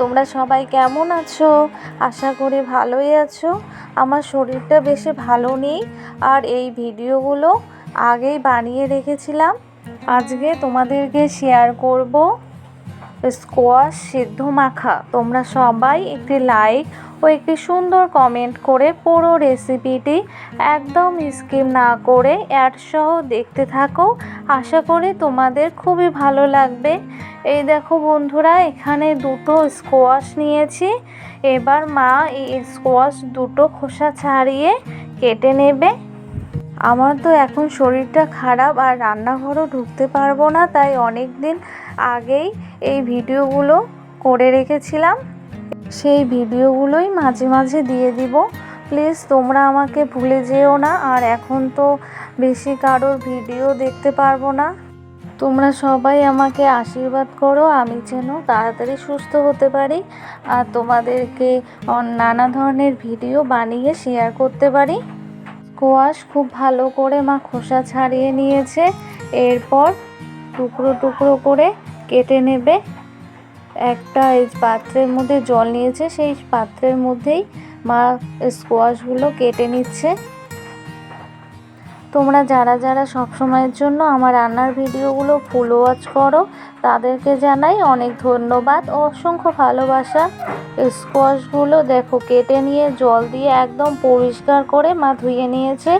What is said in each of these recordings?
তোমরা সবাই কেমন আছো? আশা করি ভালোই আছো। আমার শরীরটা বেশি ভালো নেই, আর এই ভিডিওগুলো আগেই বানিয়ে রেখেছিলাম। আজকে তোমাদেরকে শেয়ার করব স্কোয়াশ সিদ্ধ মাখা। তোমরা সবাই একটি লাইক ও একটি সুন্দর কমেন্ট করে পুরো রেসিপিটি একদম স্কিপ না করে অ্যাড সহ দেখতে থাকো। আশা করি তোমাদের খুবই ভালো লাগবে। এই দেখো বন্ধুরা, এখানে দুটো স্কোয়াশ নিয়েছি। এবার মা এই স্কোয়াশ দুটো খোসা ছাড়িয়ে কেটে নেবে। আমার তো এখন শরীরটা খারাপ আর রান্নাঘরও ঢুকতে পারব না, তাই অনেক দিন আগেই এই ভিডিওগুলো করে রেখেছিলাম। সেই ভিডিওগুলোই মাঝে মাঝে দিয়ে দিব। প্লিজ তোমরা আমাকে ভুলে যেও না, আর এখন তো বেশি কারোর ভিডিও দেখতে পারব না। তোমরা সবাই আমাকে আশীর্বাদ করো, আমি যেন তাড়াতাড়ি সুস্থ হতে পারি, আর তোমাদেরকে নানা ধরনের ভিডিও বানিয়ে শেয়ার করতে পারি। স্কোয়াশ খুব ভালো করে মা খোসা ছাড়িয়ে নিয়েছে, এরপর টুকরো টুকরো করে কেটে নেবে। একটা এই পাত্রের মধ্যে জল নিয়েছে, সেই পাত্রের মধ্যেই মা স্কোয়াশগুলো কেটে নিচ্ছে। তোমরা যারা যারা সব সময়ের জন্য আমার রান্নার ভিডিওগুলো ফুল ওয়াচ করো, তাদেরকে জানাই অনেক ধন্যবাদ। অসংখ্য ভালোবাসা। স্কোয়াশগুলো দেখো, কেটে নিয়ে জল দিয়ে একদম পরিষ্কার করে মা ধুয়ে নিয়েছে।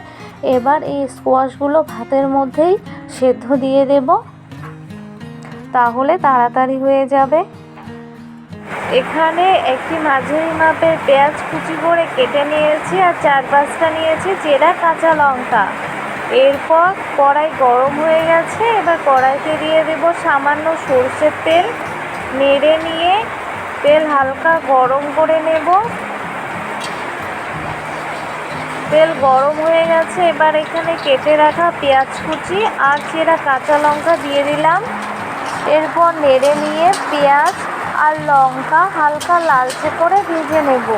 এবার এই স্কোয়াশগুলো ভাতের মধ্যেই সেদ্ধ দিয়ে দেব। তাহলে তাড়াতাড়ি হয়ে যাবে। এখানে একটি মাঝারি মাপের পেঁয়াজ কুচি করে কেটে নিয়েছি আর চার পাঁচটা নিয়েছি চেরা কাঁচা লঙ্কা। এরপর কড়াই গরম হয়ে গেছে, এবার কড়াইতে দিয়ে দেব সামান্য সর্ষের তেল। নেড়ে নিয়ে তেল হালকা গরম করে নেব। তেল গরম হয়ে গেছে, এবার এখানে কেটে রাখা পেঁয়াজ কুচি আর চেরা কাঁচা লঙ্কা দিয়ে দিলাম। এরপর নেড়ে নিয়ে পেঁয়াজ আর লঙ্কা হালকা লালচে করে ভেজে নেব।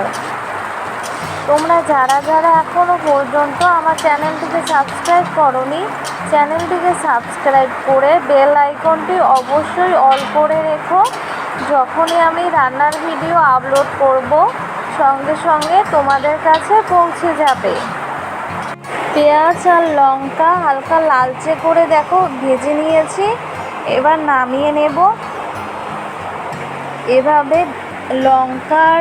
তোমরা যারা যারা এখনও পর্যন্ত আমার চ্যানেলটিকে সাবস্ক্রাইব করনি, চ্যানেলটিকে সাবস্ক্রাইব করে বেল আইকনটি অবশ্যই অল করে রেখো। যখনই আমি রান্নার ভিডিও আপলোড করব, সঙ্গে সঙ্গে তোমাদের কাছে পৌঁছে যাবে। পেঁয়াজ আর লঙ্কা হালকা লালচে করে দেখো, ভেজে নিয়েছি। এবার নামিয়ে নেব। এভাবে লঙ্কার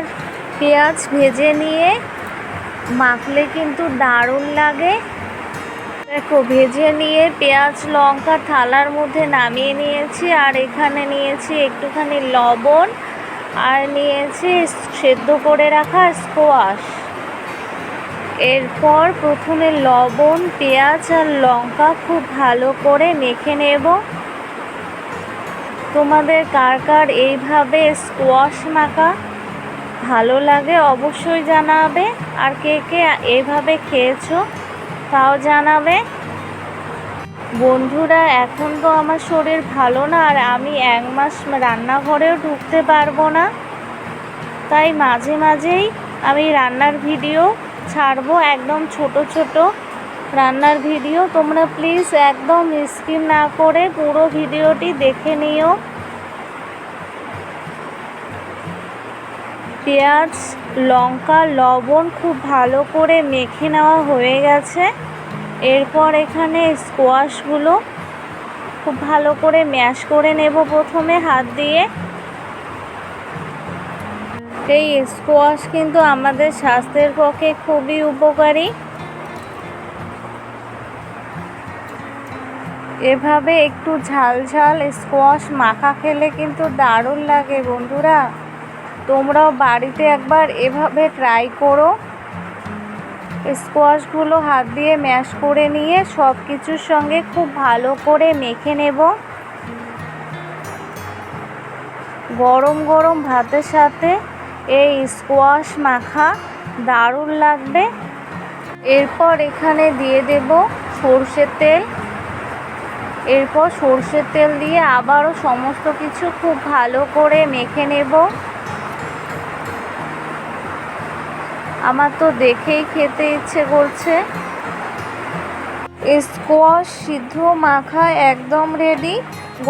পেঁয়াজ ভেজে নিয়ে মাখলে কিন্তু দারুণ লাগে। দেখো, ভেজে নিয়ে পেঁয়াজ, লঙ্কা থালার মধ্যে নামিয়ে নিয়েছি আর এখানে নিয়েছি একটুখানি লবণ আর নিয়েছি সেদ্ধ করে রাখা স্কোয়াশ। এরপর প্রথমে লবণ, পেঁয়াজ আর লঙ্কা খুব ভালো করে মেখে নেব। তোমাদের কার কার এইভাবে স্কোয়াশ মাখা ভালো লাগে অবশ্যই জানাবে। আর কে কে এইভাবে খেয়েছো তাও জানাবে। বন্ধুরা, এখন তো আমার শরীর ভালো না, আর আমি এক মাস রান্নাঘরেও ঢুকতে পারব না। তাই মাঝে মাঝেই আমি রান্নার ভিডিও ছাড়বো, একদম ছোট ছোট। রান্নার ভিডিও, তোমরা প্লিজ একদম স্কিপ না করে পুরো ভিডিওটি দেখে নিও। পেঁয়াজ, লঙ্কা, লবণ খুব ভালো করে মেখে নেওয়া হয়ে গেছে। এরপর এখানে স্কোয়াশগুলো খুব ভালো করে ম্যাশ করে নেব প্রথমে হাত দিয়ে। এই স্কোয়াশ কিন্তু আমাদের স্বাস্থ্যের পক্ষে খুবই উপকারী। এভাবে একটু ঝাল ঝাল স্কোয়াশ মাখা খেলে কিন্তু দারুণ লাগে বন্ধুরা। তোমরাও বাড়িতে একবার এভাবে ট্রাই করো। স্কোয়াশগুলো হাত দিয়ে ম্যাশ করে নিয়ে সব কিছুর সঙ্গে খুব ভালো করে মেখে নেব। গরম গরম ভাতের সাথে এই স্কোয়াশ মাখা দারুণ লাগবে। এরপর এখানে দিয়ে দেব সর্ষের তেল। এরপর সর্ষের তেল দিয়ে আবারও সমস্ত কিছু খুব ভালো করে মেখে নেব। আমার তো দেখেই খেতে ইচ্ছে করছে। স্কোয়াশ সিদ্ধ মাখা একদম রেডি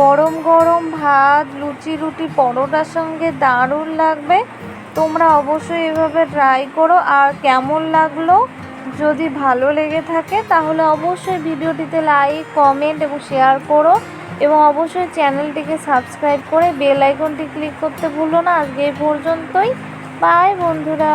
গরম গরম ভাত, লুচি, রুটি, পরোটার সঙ্গে দারুণ লাগবে। তোমরা অবশ্যই এভাবে ট্রাই করো। আর কেমন লাগল? যদি ভালো লেগে থাকে, তাহলে অবশ্যই ভিডিওটিতে লাইক কমেন্ট এবং শেয়ার করো এবং অবশ্যই চ্যানেলটিকে সাবস্ক্রাইব করে বেল আইকনটি ক্লিক করতে ভুলো না। আজকে এই পর্যন্তই। বাই বন্ধুরা।